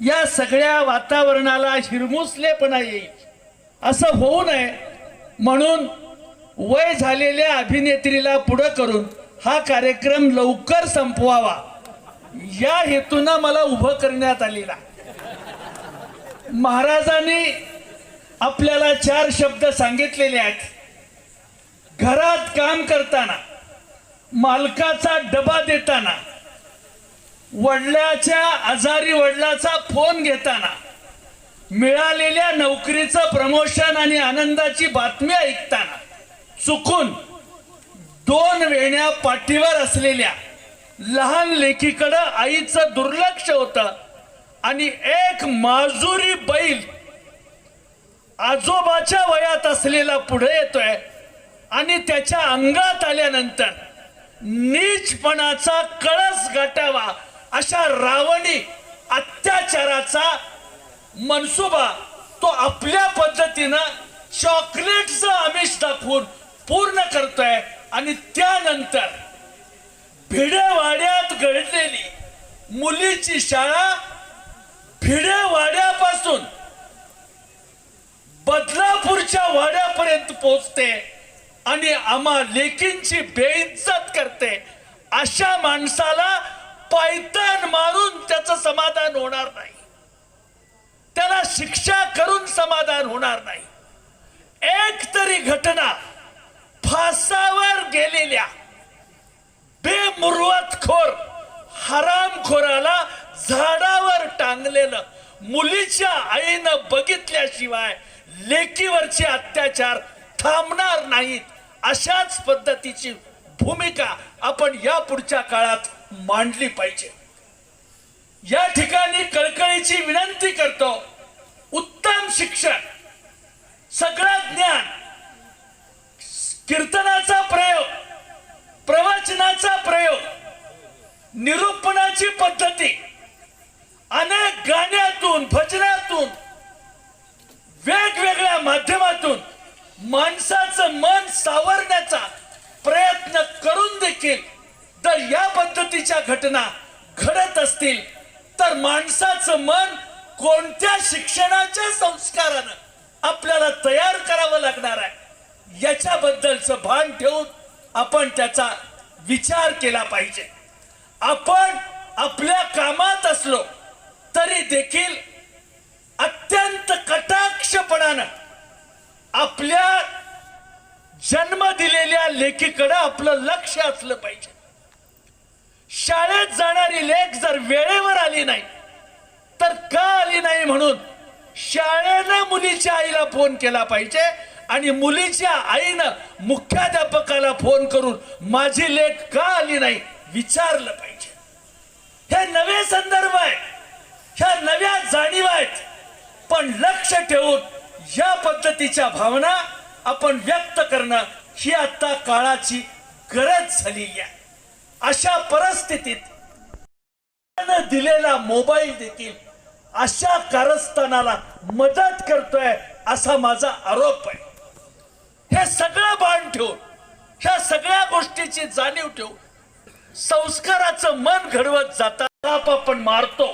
या सगळ्या वातावरणाला हिरमुसलेपणा येईल. असं होऊ नये. म्हणून वय झालेल्या अभिनेत्रीला पुढं करून हा कार्यक्रम लवकर संपवावा. या हेतूनं मला उभं करण्यात आलेला महाराजांनी आपल्याला चार शब्द सांगितलेले आहेत. घरात काम करताना मालकाचा डबा देताना वडिलाच्या आजारी वडिलाचा फोन घेताना मिळालेल्या नोकरीचं प्रमोशन आणि आनंदाची बातमी ऐकताना चुकून दोन वेण्या पाठीवर असलेल्या लहान लेकीकडं आईचं दुर्लक्ष होतं आणि एक माजुरी बैल आजोबाच्या वयात असलेला पुढे येतोय आणि त्याच्या अंगात आल्यानंतर नीचपणाचा कळस गाठावा अशा रावणी अत्याचाराचा मनसुबा तो आपल्या पद्धतीनं चॉकलेटचं आमिष दाखवून पूर्ण करतोय आणि त्यानंतर भिडेवाड्यात घडलेली मुलीची शाळा भिडेवाड्यापासून बदलापूरच्या वाड्यापर्यंत पोचते आणि आम्हा लेकींची बेइज्जत करते. अशा माणसाला पायतान मारून त्याचं समाधान होणार नाही. त्याला शिक्षा करून समाधान होणार नाही. एक तरी घटना फासावर गेलेल्या बेमुर्वतखोर हरामखोराला झाडावर टांगलेलं मुलीच्या आईनं बघितल्याशिवाय लेकीवरचे अत्याचार थांबणार नाहीत. अशाच पद्धतीची भूमिका आपण या पुढच्या काळात मांडली पाहिजे. या ठिकाणी कळकळीची विनंती करतो उत्तम शिक्षण सगळं ज्ञान कीर्तनाचा प्रयोग प्रवचनाचा प्रयोग निरूपणाची पद्धती अनेक गाण्यातून भजनातून वेगवेगळ्या माध्यमातून माणसाचं मन सावरण्याचा प्रयत्न करून देखील तर या पद्धतीच्या घटना घडत असतील तर माणसाचं मन कोणत्या शिक्षणाच्या संस्कारानं आपल्याला तयार करावं लागणार आहे? याच्याबद्दलचं भान ठेवून आपण त्याचा विचार केला पाहिजे. आपण आपल्या कामात असलो तरी देखील अत्यंत कटाक्षपणानं आपल्या जन्म दिलेल्या लेखीकडे आपलं लक्ष असलं पाहिजे. शाळेत जाणारी लेख जर वेळेवर आली नाही तर का आली नाही म्हणून शाळेनं मुलीच्या आईला फोन केला पाहिजे आणि मुलीच्या आईनं मुख्याध्यापकाला फोन करून माझी लेख का आली नाही विचारलं पाहिजे. हे नवे संदर्भ आहे ह्या नव्या जाणीव आहेत. पण लक्ष ठेवून या पद्धतीच्या भावना आपण व्यक्त करणं ही आता काळाची गरज झालेली आहे. अशा परिस्थितीत दिलेला मोबाईल देखील अशा कारस्थानाला मदत करतोय असा माझा आरोप आहे. हे सगळं बाण ठेवून ह्या सगळ्या गोष्टीची जाणीव ठेवून संस्काराचं मन घडवत जाता आपण मारतो.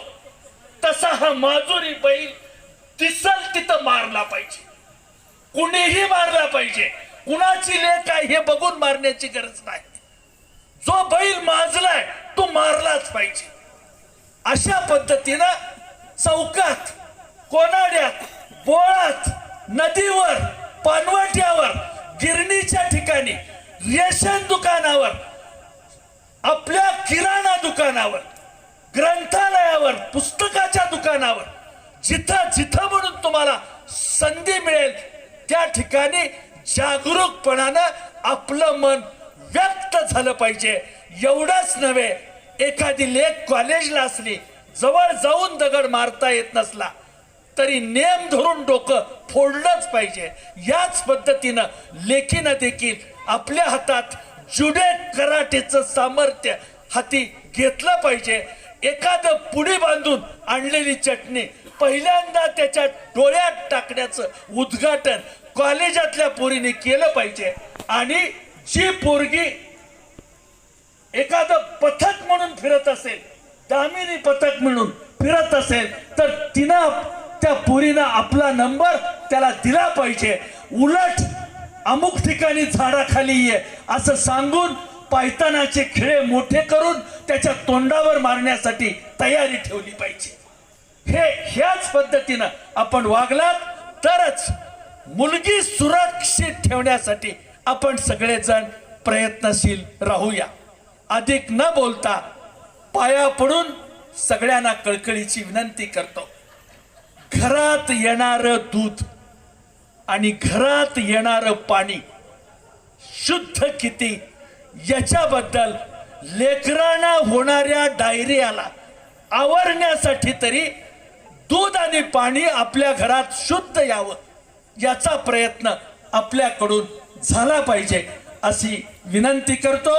तसा हा माजुरी बैल दिसल तिथं मारला पाहिजे. कुणीही मारला पाहिजे. कुणाची लेख आहे हे बघून मारण्याची गरज नाही. जो बैल माजलाय तो मारलाच पाहिजे. अशा पद्धतीनं चौकात कोनाड्यात बोळात नदीवर पानवट्यावर गिरणीच्या ठिकाणी रेशन दुकानावर आपल्या किराणा दुकानावर ग्रंथालयावर पुस्तकाच्या दुकानावर जिथं जिथं म्हणून तुम्हाला संधी मिळेल त्या ठिकाणी जागरूकपणानं आपलं मन व्यक्त झालं पाहिजे. एवढंच नव्हे एखादी लेख कॉलेजला असली जवळ जाऊन दगड मारता येत नसला तरी नेम धरून डोकं फोडलंच पाहिजे. याच पद्धतीनं लेखीनं देखील आपल्या हातात जुडे कराटेचं सामर्थ्य हाती घेतलं पाहिजे. एखादं पुडी बांधून आणलेली चटणी पहिल्यांदा त्याच्या डोळ्यात टाकण्याचं उद्घाटन कॉलेजातल्या पोरीने केलं पाहिजे. आणि जी पोरगी एखादं पथक म्हणून फिरत असेल दामिनी पथक म्हणून फिरत असेल तर तिनं त्या पोरीनं आपला नंबर त्याला दिला पाहिजे. उलट अमुक ठिकाणी झाडाखाली ये असं सांगून पायतानाचे खिळे मोठे करून त्याच्या तोंडावर मारण्यासाठी तयारी ठेवली पाहिजे. हे ह्याच पद्धतीनं आपण वागलात तरच मुलगी सुरक्षित ठेवण्यासाठी आपण सगळेजण प्रयत्नशील राहूया. अधिक न बोलता पाया पडून सगळ्यांना कळकळीची विनंती करतो. घरात येणार दूध आणि घरात येणार पाणी शुद्ध किती याच्याबद्दल लेकरांना होणाऱ्या डायरियाला आवरण्यासाठी तरी दूध आणि पाणी आपल्या घरात शुद्ध यावं याचा प्रयत्न आपल्याकडून झाला पाहिजे अशी विनंती करतो.